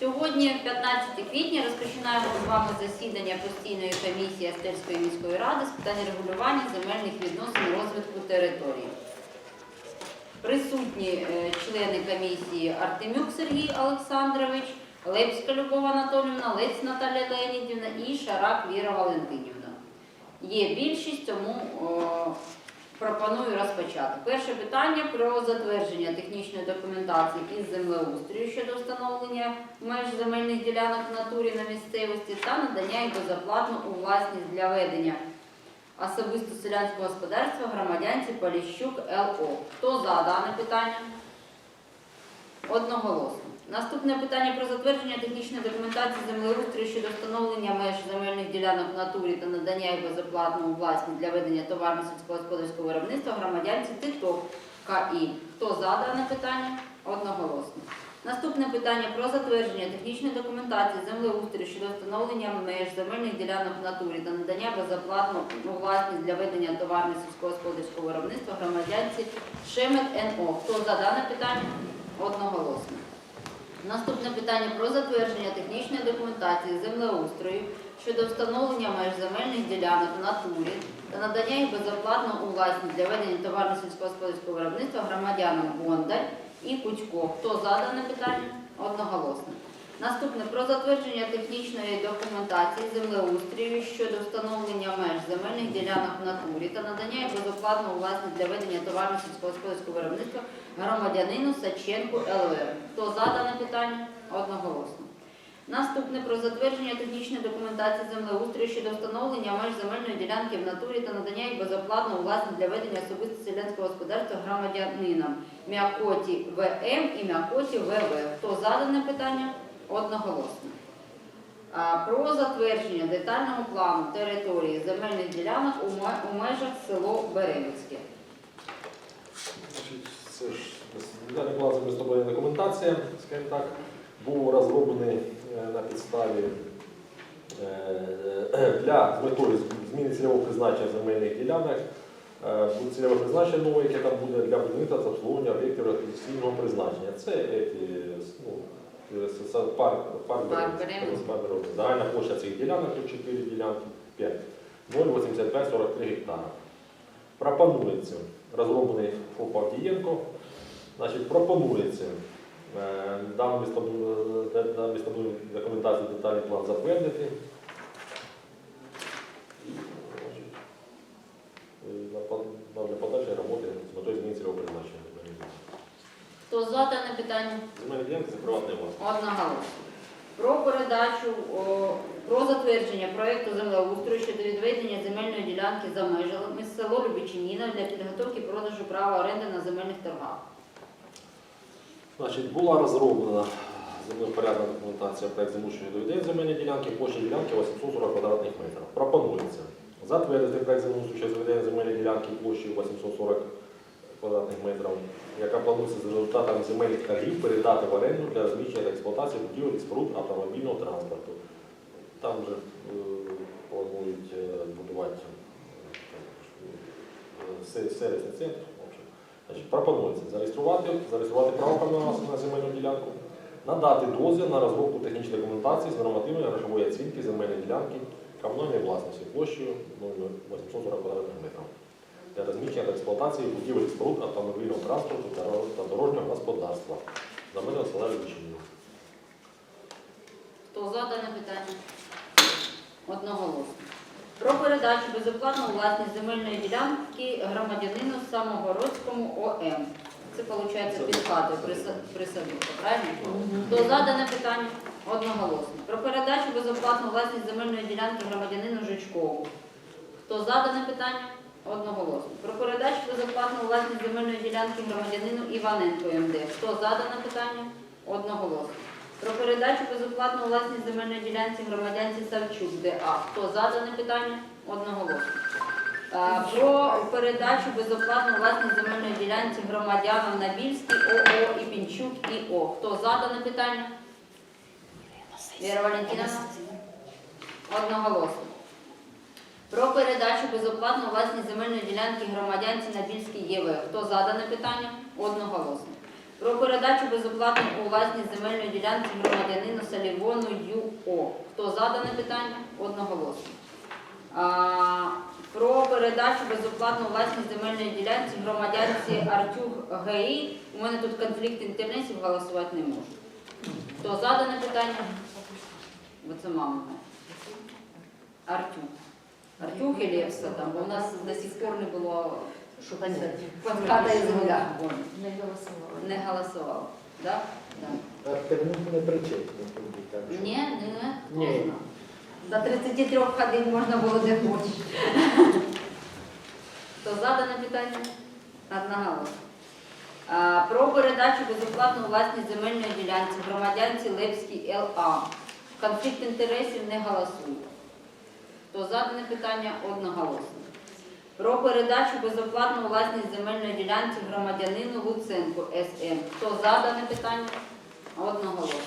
Сьогодні, 15 квітня, розпочинаємо з вами засідання постійної комісії Астельської міської ради з питань регулювання земельних відносин розвитку території. Присутні е, члени комісії Артемюк Сергій Олександрович, Лепська Любов Анатолівна, Лець Наталя Леонідівна і Шарак Віра Валентинівна. Є більшість, тому пропоную розпочати. Перше питання про затвердження технічної документації із землеустрою щодо встановлення меж земельних ділянок в натурі на місцевості та надання їх безоплатно у власність для ведення особисто селянського господарства громадянці Поліщук ЛО. Хто за дане питання? Одноголосно. Наступне питання про затвердження технічної документації землеустрою щодо встановлення меж земельних ділянок в натурі та надання їх безоплатно у власність для ведення товарно сільськогосподарського виробництва громадянці Титов КІ. Хто за дане питання? Одноголосно. Наступне питання про затвердження технічної документації землеустрою щодо встановлення меж земельних ділянок в натурі та надання безоплатно власність для ведення товарно сільськогосподарського виробництва громадянці Шемет НО. Хто за дане питання? Одноголосно. Наступне питання про затвердження технічної документації землеустрою щодо встановлення меж земельних ділянок в натурі та надання їх безоплатно у власність для ведення товарно сільськогосподарського виробництва громадянам Бондар і Кучко. Хто за дане питання? Одноголосно. Наступне про затвердження технічної документації землеустрою щодо встановлення меж земельних ділянок в натурі та надання їх безоплатно у власність для ведення товарно сільськогосподарського виробництва громадянину Саченку ЛВ. Хто за дане питання? Одноголосно. Наступне про затвердження технічної документації землеустрою щодо встановлення меж земельної ділянки в натурі та надання їх безоплатно у власність для ведення особисто селянського господарства громадянинам М'якоті ВМ і М'якоті ВВ. Хто за дане питання? Одноголосно. Про затвердження детального плану території земельних ділянок у межах село Беревицьке. Це ж детальний план землеустройна документація, скажімо так, був розроблений е, на підставі е, для з метою зміни цільового призначення земельних ділянок. Е, Буде цільове призначення нове, яке там буде для будівництва та обслуговування об'єктів рекреаційного призначення. Це ну, е, це- парк, парк, Парк Березовий. Загальна площа цих ділянок, 4 ділянки, 5. 0,8543 гектара. Пропонується розроблений ФОП Авдієнко. Значить, пропонується дам дану е, дану містобудівну документацію детальний план затвердити. І, значить, е, на под- на- для подальшої роботи з метою зміни цільового призначення. Хто за дане питання? Одноголосно. Про передачу, о, про затвердження проєкту землеустрою щодо відведення земельної ділянки за межами село Любичиніна для підготовки продажу права оренди на земельних торгах. Значить, була розроблена землепорядна документація проект землеустрою щодо відведення земельної ділянки, площа ділянки 840 квадратних метрів. Пропонується затвердити проект землеустрою щодо відведення земельної ділянки площею 840 квадратних метрів, яка планується за результатами земельних торгів передати в оренду для розміщення та експлуатації будівель і споруд автомобільного транспорту. Там вже е, планують е, будувати е, се- сервісний центр. Значить, пропонується зареєструвати, зареєструвати право комунального на земельну ділянку, надати дозвіл на розробку технічної документації з нормативної грошової оцінки земельної ділянки комунальної власності площею 0,840 квадратних метрів для розміщення та експлуатації будівель споруд автомобільного транспорту та дорожнього господарства за межами села Любичинів. Хто за дане питання? Одноголосно. Про передачу безоплатно власність земельної ділянки громадянину Самогородському ОМ. Це виходить під хатою приса- присадибка, правильно? Хто за дане питання? Одноголосно. Про передачу безоплатно власність земельної ділянки громадянину Жучкову. Хто за дане питання? Одноголосно. Про передачу безоплатно власність земельної ділянки громадянину Іваненко МД. Хто за дане питання? Одноголосно. Про передачу безоплатно власність земельної ділянці громадянці Савчук ДА. Хто за дане питання? Одноголосно. Про передачу безоплатно власність земельної ділянці громадянам Набільський ОО і Пінчук ІО. Хто за дане питання? Віра Валентиновна? Одноголосно. Передачу безоплатно у власність земельної ділянки громадянці Набільський ЄВ. Хто за дане питання? Одноголосно. Про передачу безоплатно у власність земельної ділянки громадянину Салівону ЮО. Хто за дане питання? Одноголосно. А, Про передачу безоплатно власність земельної ділянки громадянці Артюх ГІ. У мене тут конфлікт інтересів, голосувати не можу. Хто за дане питання? Бо це мама. Артюх. Артюх і Левса там, бо у нас до сих пор не було Що хата і земля. Не голосувала. Не голосував. Да? Да. А Тернук не причетний тоді, так що. Ні, не Ні. можна. До 33 ходин можна було де хочеш. То задане питання? Одноголосно. А, Про передачу безоплатно у власність земельної ділянці громадянці Левській ЛА. Конфлікт інтересів не голосує. То задане питання одноголосно. Про передачу безоплатно власність земельної ділянці громадянину Луценку СМ. Хто за дане питання? Одноголосно.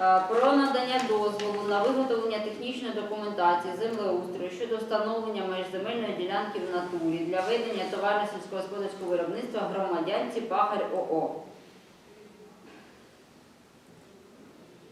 Е, Про надання дозволу на виготовлення технічної документації землеустрою щодо встановлення меж земельної ділянки в натурі для ведення товарно сільськогосподарського виробництва громадянці Пахар ОО.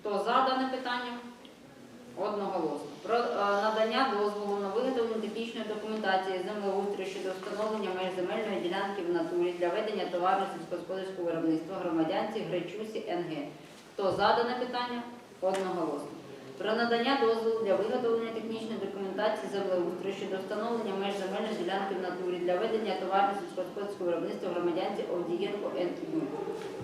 Хто за дане питання? Одноголосно. Про е, надання дозволу на виготовлення технічної документації землеустрою щодо встановлення меж земельної ділянки в натурі для ведення товарно сільськогосподарського виробництва громадянці Гречусі НГ. Хто за дане питання? Одноголосно. Про надання дозволу для виготовлення технічної документації землеустрою щодо встановлення меж земельної ділянки в натурі для ведення товарно сільськогосподарського виробництва громадянці Овдієнко НЮ.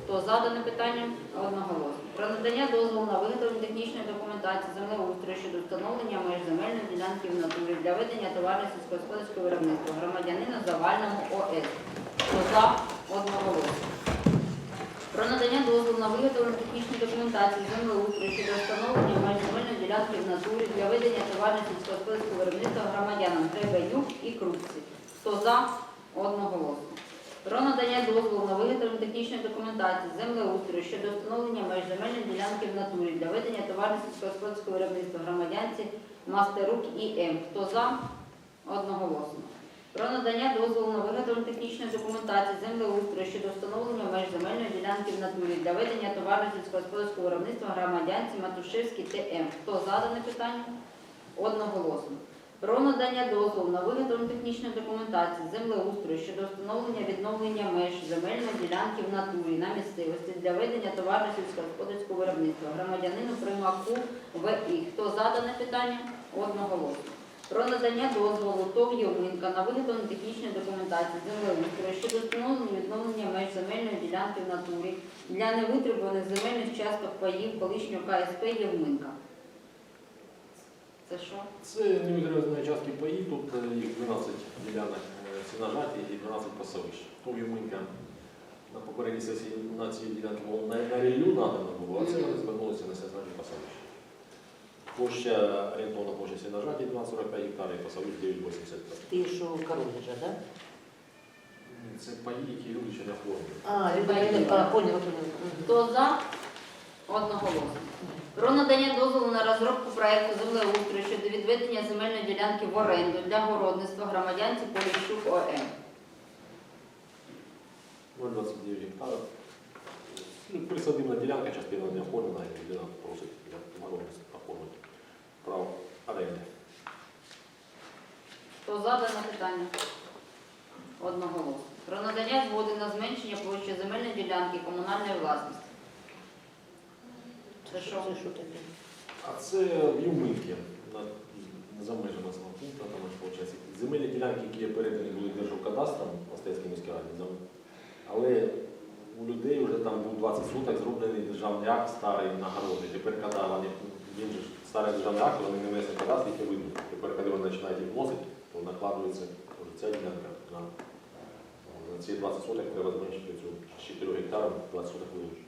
Хто за дане питання? Одноголосно. Про надання дозволу на виготовлення технічної документації землеустрою щодо встановлення меж земельної ділянки в натурі для ведення товарно сільськогосподарського виробництва громадянина Завальному ОС. Хто за? Одноголосно. Про надання дозволу на виготовлення технічної документації землеустрою щодо встановлення меж земельної ділянки в натурі для ведення товарно сільськогосподарського виробництва громадянам Гребенюк і Крупці. Хто за? Одноголосно. Про надання дозволу на виготовлення технічної документації землеустрою щодо встановлення меж земельної ділянки в натурі для ведення товарно сільськогосподарського виробництва громадянці Мастерук ІМ. Хто за? Одноголосно. Про надання дозволу на виготовлення технічної документації землеустрою щодо встановлення меж земельної ділянки в натурі для ведення товарно сільськогосподарського виробництва громадянці Матушевський ТМ. Хто за дане питання? Одноголосно. Про надання дозволу на виготовлення технічної документації землеустрою щодо встановлення відновлення меж земельної ділянки в натурі на місцевості для ведення товарно сільськогосподарського виробництва громадянину Примаку ВІ. Хто за дане питання? Одноголосно. Про надання дозволу ТОВ «Євминка» на виготовлення технічної документації землеустрою щодо встановлення відновлення меж земельної ділянки в натурі для невитребуваних земельних часток паїв колишнього КСП «Євминка». Це що? Це невідрізані частки паї, тут е, їх 12 ділянок е, сінажаті і 12 пасовищ. То Юминка на попередній сесії на цій ділянці було на, на надано було, а це вони звернулися на сінажаті пасовищ. Площа орієнтовна площа сінажаті 12,45 гектарів і 9,85. Ти що в Коровича, да? Це паї, які люди ще не оформлені. А, поняла, поняла. Хто за? Одноголосно. Про надання дозволу на розробку проекту землеустрою щодо відведення земельної ділянки в оренду для городництва громадянці Поліщук ОМ. 0,29 гектарів. Ну, Присадибна ділянка, частина не оформлена, і людина просить для городництва право оренди. Хто за дане питання? Одноголосно. Про надання згоди на зменшення площі земельної ділянки комунальної власності. Це що? Це що таке? А це в Юминки, за межами населеного пункту, там аж виходить. Земельні ділянки, які передані були держокадастром Остецькій міській раді, але у людей вже там був 20 суток зроблений державний акт старий на городи. Тепер, коли вони, він же старий державний акт, вони не внесли кадастр, які видно. Тепер, коли вони починають їх вносити, то накладується вже ця ділянка на, на ці 20 суток треба зменшити цю з 4 гектарів 20 суток вилучити.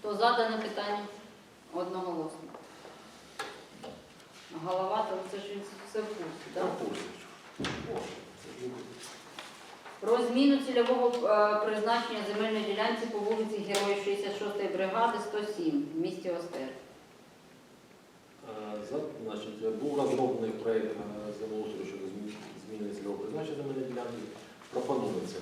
Хто за дане питання? Одноголосно. Голова, то це ж все в курсі, так? Там курс. Про зміну цільового е, призначення земельної ділянці по вулиці Героїв 66-ї бригади 107 в місті Остер. Е, Значить, був розроблений проєкт е, землеустрою щодо зміни цільового призначення земельної ділянки. Пропонується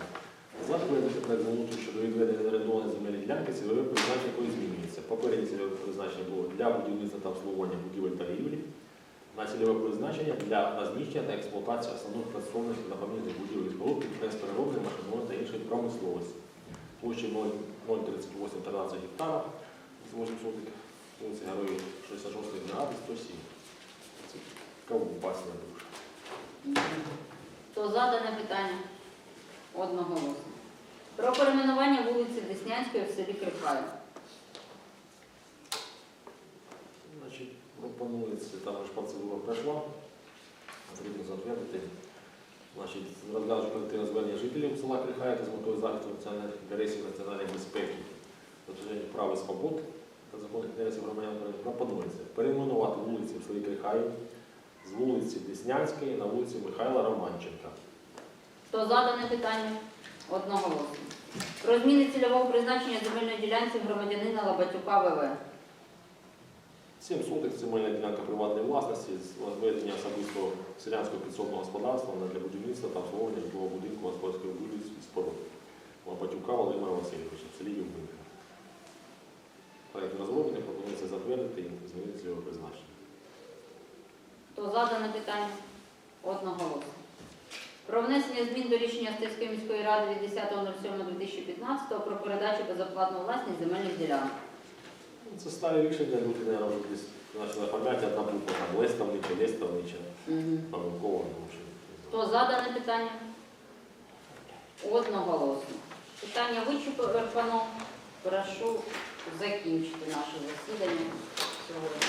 Затвердити проект землеустрою щодо відведення орендованої земельної ділянки цільове призначення якої змінюється. Попереднє цільове призначення було для будівництва та обслуговування будівель та торгівлі, на цільове призначення для розміщення та експлуатації основних працовних та напомірних будівель споруд підприємств переробної, машинової та іншої промисловості. Площі 0,3813 гектара, 8 соток, вулиці Героїв 66 бригади, 107. Це ковбасна душа. Хто за дане питання? Одноголосно. Про перейменування вулиці Деснянської в селі Крихаїв. Значить, пропонується, там процедура пройшла, потрібно затвердити. Розглядаючи колективне звернення жителів села Крихаївка з метою захисту національних інтересів національної безпеки, дотримання прав і свобод та законних інтересів громадян України, пропонується перейменувати вулиці в селі Крихаїв з вулиці Деснянської на вулиці Михайла Романченка. Хто за дане питання? Одноголосно. Про зміни цільового призначення земельної ділянки громадянина Лабатюка ВВ. 7 соток земельна ділянка приватної власності з ведення особистого селянського підсобного господарства для будівництва та обслуговування житлового будинку господарської будівлі і споруд. Лопатюка Володимира Васильовича в селі Юрминка. Проект розроблений, пропонується затвердити і змінити цільове призначення. Хто за дане питання? Одноголосно. Про внесення змін до рішення Стецької міської ради від 10.07.2015 про передачу безоплатну власність земельних ділянок. Ну, Це старі рішення, люди, мабуть, вже десь почали оформляти одна буква, там Леставнича, Леставнича, помилково. тому що- Хто за дане питання? Одноголосно. Питання вичерпано. Прошу закінчити наше засідання сьогодні.